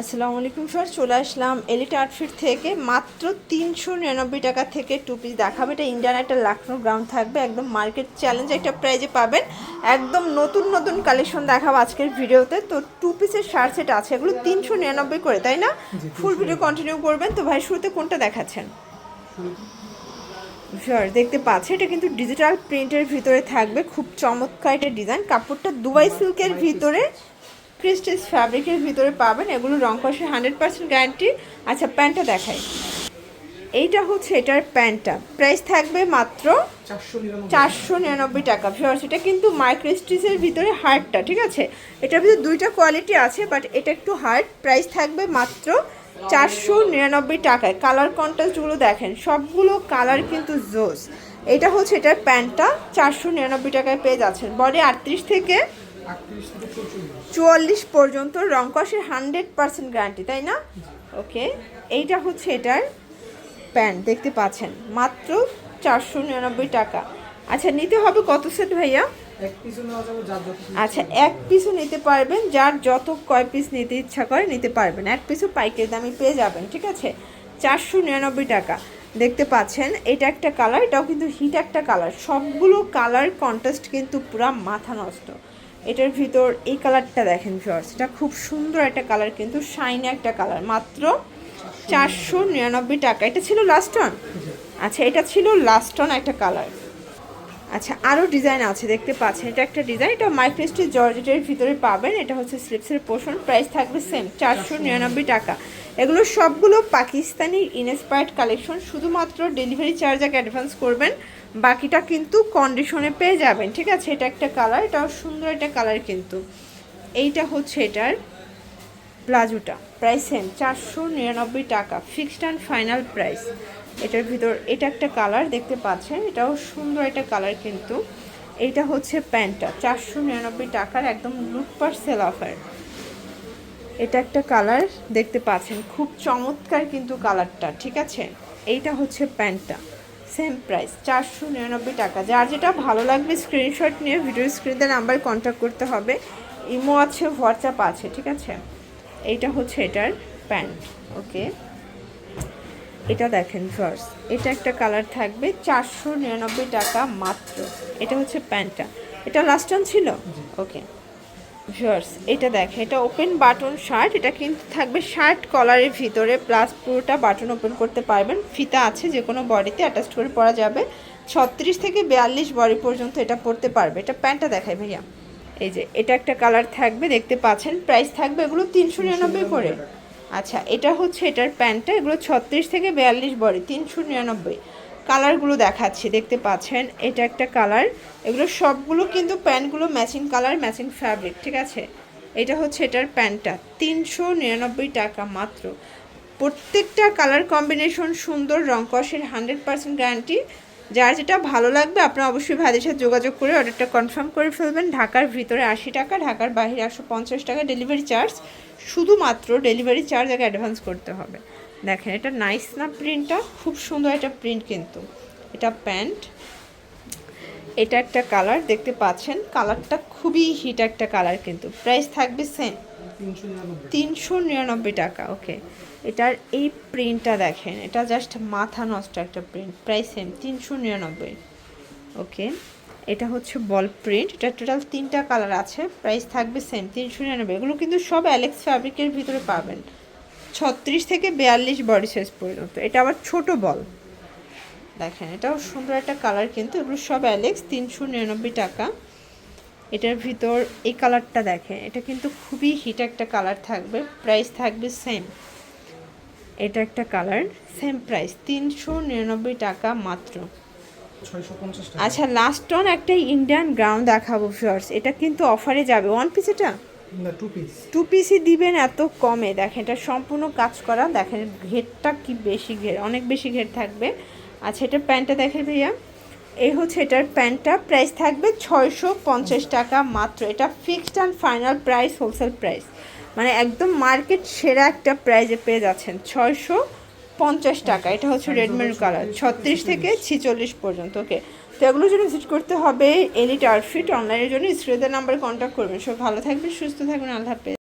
আসসালামু আলাইকুম স্যার চলে আসলাম এলিট আউটফিট থেকে মাত্র তিনশো নিরানব্বই টাকা থেকে টু পিস দেখাবে। এটা ইন্ডিয়ান একটা লাখনো গ্রাউন্ড থাকবে একদম মার্কেট চ্যালেঞ্জ একটা প্রাইজে পাবেন। একদম নতুন নতুন কালেকশন দেখাবো আজকের ভিডিওতে। তো টু পিসের শার্ট সেট আছে এগুলো তিনশো নিরানব্বই করে তাই না? ফুল ভিডিও কন্টিনিউ করবেন। তো ভাই শুরুতে কোনটা দেখাচ্ছেন? শিওর দেখতে পাচ্ছি এটা কিন্তু ডিজিটাল প্রিন্টের ভিতরে থাকবে। খুব চমৎকার একটা ডিজাইন কাপড়টা দুবাই সিল্কের ভিতরে। ক্রিস্টিস ফ্যাব্রিকের ভিতরে পাবেন, এগুলো রং কষে হান্ড্রেড পার্সেন্ট গ্যারান্টি আচ্ছা প্যান্টটা দেখাই। এইটা হচ্ছে এটার প্যান্টটা। প্রাইস থাকবে মাত্র চারশো নিরানব্বই টাকা। ভিওর্স এটা কিন্তু মাইক্রোস্টিসের ভিতরে হার্ডটা ঠিক আছে? এটার ভিতরে দুইটা কোয়ালিটি আছে বাট এটা একটু হার্ড প্রাইস থাকবে মাত্র চারশো নিরানব্বই টাকায়। কালার কন্ট্রাস্টগুলো দেখেন, সবগুলো কালার কিন্তু জোস এটা হচ্ছে এটার প্যান্টটা, চারশো নিরানব্বই টাকায় পেয়ে যাচ্ছেন। বডি আটত্রিশ থেকে চুয়াল্লিশ পর্যন্ত রং কষের হান্ড্রেড পার্সেন্ট গ্যারান্টি তাই না? ওকে এইটা হচ্ছে এটার প্যান্ট দেখতে পাচ্ছেন। মাত্র চারশো নিরানব্বই টাকা। আচ্ছা নিতে হবে কত সেট ভাইয়া? আচ্ছা এক পিসও নিতে পারবেন যার যত কয় পিস নিতে ইচ্ছা করে নিতে পারবেন। এক পিসও পাইকারি দামে পেয়ে যাবেন ঠিক আছে? চারশো নিরানব্বই টাকা। দেখতে পাচ্ছেন এটা একটা কালার এটাও কিন্তু হিট একটা কালার সবগুলো কালার কন্ট্রাস্ট কিন্তু পুরা মাথা নষ্ট। এটার ভিতর এই কালারটা দেখেন শর্টস এটা খুব সুন্দর একটা কালার কিন্তু শাইনি একটা কালার। মাত্র চারশো নিরানব্বই টাকা। এটা ছিল লাস্ট অন আচ্ছা এটা ছিল লাস্ট অন একটা কালার। আচ্ছা আরও ডিজাইন আছে, দেখতে পাচ্ছেন। এটা একটা ডিজাইন এটা মাইক্রোস্টিচ জর্জেটের ভিতরে পাবেন। এটা হচ্ছে স্লিপসের পোষণ প্রাইস থাকবে সেম চারশো নিরানব্বই টাকা। এগুলো সবগুলো পাকিস্তানি ইনস্পায়ার্ড কালেকশন শুধুমাত্র ডেলিভারি চার্জ আগে অ্যাডভান্স করবেন। বাকিটা কিন্তু কন্ডিশনে পেয়ে যাবেন, ঠিক আছে? এটা একটা কালার এটাও সুন্দর একটা কালার কিন্তু। এইটা হচ্ছে এটার প্লাজোটা প্রাইস সেম চারশো নিরানব্বই টাকা ফিক্সড অ্যান্ড ফাইনাল প্রাইস এটার ভিতর, এটা একটা কালার দেখতে পাচ্ছেন, এটাও সুন্দর একটা কালার কিন্তু। এইটা হচ্ছে প্যান্টটা, চারশো নিরানব্বই টাকার একদম লুটপার সেল অফার এটা একটা কালার দেখতে পাচ্ছেন, খুব চমৎকার কিন্তু কালারটা ঠিক আছে? এইটা হচ্ছে প্যান্টটা সেম প্রাইস চারশো নিরানব্বই টাকা। যার যেটা ভালো লাগবে স্ক্রিনশট নিয়ে ভিডিও স্ক্রিনের নাম্বার কন্ট্যাক্ট করতে হবে। ইমো আছে হোয়াটসঅ্যাপ আছে, ঠিক আছে? এইটা হচ্ছে এটার প্যান্ট ওকে এটা দেখেন ফার্স্ট এটা একটা কালার থাকবে চারশো নিরানব্বই টাকা মাত্র। এটা হচ্ছে প্যান্টটা। এটা লাস্ট অন ছিল? ওকে ভিউয়ার্স এটা দেখেন এটা ওপেন বাটন শার্ট এটা কিন্তু থাকবে শার্ট কলারের ভিতরে প্লাস পুরোটা বাটন ওপেন করতে পারবেন। ফিতা আছে যে কোনো বডিতে অ্যাটাচ করে পরা যাবে। ছত্রিশ থেকে বিয়াল্লিশ বডি পর্যন্ত এটা পরতে পারবে। এটা প্যান্টটা দেখায় ভাইয়া। এই যে এটা একটা কালার থাকবে দেখতে পাচ্ছেন। প্রাইস থাকবে এগুলো তিনশো নিরানব্বই করে। আচ্ছা এটা হচ্ছে এটার প্যান্টটা, এগুলো ছত্রিশ থেকে বিয়াল্লিশ বডি, তিনশো নিরানব্বই। কালারগুলো দেখাচ্ছি, দেখতে পাচ্ছেন? এটা একটা কালার, এগুলো সবগুলো কিন্তু প্যান্টগুলো ম্যাচিং কালার, ম্যাচিং ফ্যাব্রিক, ঠিক আছে? এটা হচ্ছে এটার প্যান্টটা, তিনশো নিরানব্বই টাকা মাত্র। প্রত্যেকটা কালার কম্বিনেশন সুন্দর রং কষের হান্ড্রেড পার্সেন্ট গ্যারান্টি। যার যেটা ভালো লাগবে, আপনারা অবশ্যই ভাইদের সাথে যোগাযোগ করে অর্ডারটা কনফার্ম করে ফেলবেন। ঢাকার ভিতরে আশি টাকা, ঢাকার বাইরে একশো পঞ্চাশ টাকা ডেলিভারি চার্জ শুধুমাত্র ডেলিভারি চার্জ আগে অ্যাডভান্স করতে হবে। দেখেন, এটা নাইস না প্রিন্টটা খুব সুন্দর একটা প্রিন্ট কিন্তু। এটা প্যান্ট এটা একটা কালার দেখতে পাচ্ছেন? কালারটা খুবই হিট একটা কালার কিন্তু। প্রাইস থাকবে সেম তিনশো নিরানব্বই। টাকা ওকে এটার এই প্রিন্টটা দেখেন, এটা জাস্ট মাথা নষ্ট একটা প্রিন্ট প্রাইস সেম তিনশো নিরানব্বই ওকে এটা হচ্ছে বল প্রিন্ট এটা টোটাল তিনটা কালার আছে প্রাইস থাকবে সেম তিনশো নিরানব্বই। এগুলো কিন্তু সব অ্যালেক্স ফ্যাব্রিকের ভিতরে পাবেন। ছত্রিশ থেকে বিয়াল্লিশ বডি সাইজ পর্যন্ত। এটা আবার ছোট বল দেখেন, এটাও সুন্দর একটা কালার কিন্তু, এগুলো সব অ্যালেক্স তিনশো নিরানব্বই টাকা। এটার ভিতর এই কালারটা দেখেন। এটা কিন্তু খুবই হিট একটা কালার থাকবে প্রাইস থাকবে সেম এটা একটা কালার সেম প্রাইস তিনশো নিরানব্বই টাকা মাত্র। আচ্ছা লাস্ট অন একটা ইন্ডিয়ান গ্রাউন্ড দেখাবো ফিয়ার্স এটা কিন্তু অফারে যাবে। ওয়ান পিস এটা? টু পিসই দিবেন এত কমে। দেখেন এটা সম্পূর্ণ কাজ করা। দেখেন ঘেরটা কি বেশি ঘের অনেক বেশি ঘের থাকবে। আচ্ছা এটা প্যান্টটা দেখেন ভাইয়া। এই হচ্ছে এটার প্যান্টটা। প্রাইস থাকবে ছয়শো পঞ্চাশ টাকা মাত্র। এটা fixed and final price, wholesale price. মানে একদম মার্কেট সেরা একটা প্রাইজে পেয়ে যাচ্ছেন। ছয়শো পঞ্চাশ টাকা। এটা হচ্ছে রেড মেরুন কালার ছত্রিশ থেকে ছিচল্লিশ পর্যন্ত ওকে তো এগুলোর জন্য ভিজিট করতে হবে এলিট আউটফিট অনলাইনের জন্য স্ক্রিনের নাম্বারে কন্ট্যাক্ট করবেন। সব ভালো থাকবেন, সুস্থ থাকবেন। আল্লাহ হাফেজ।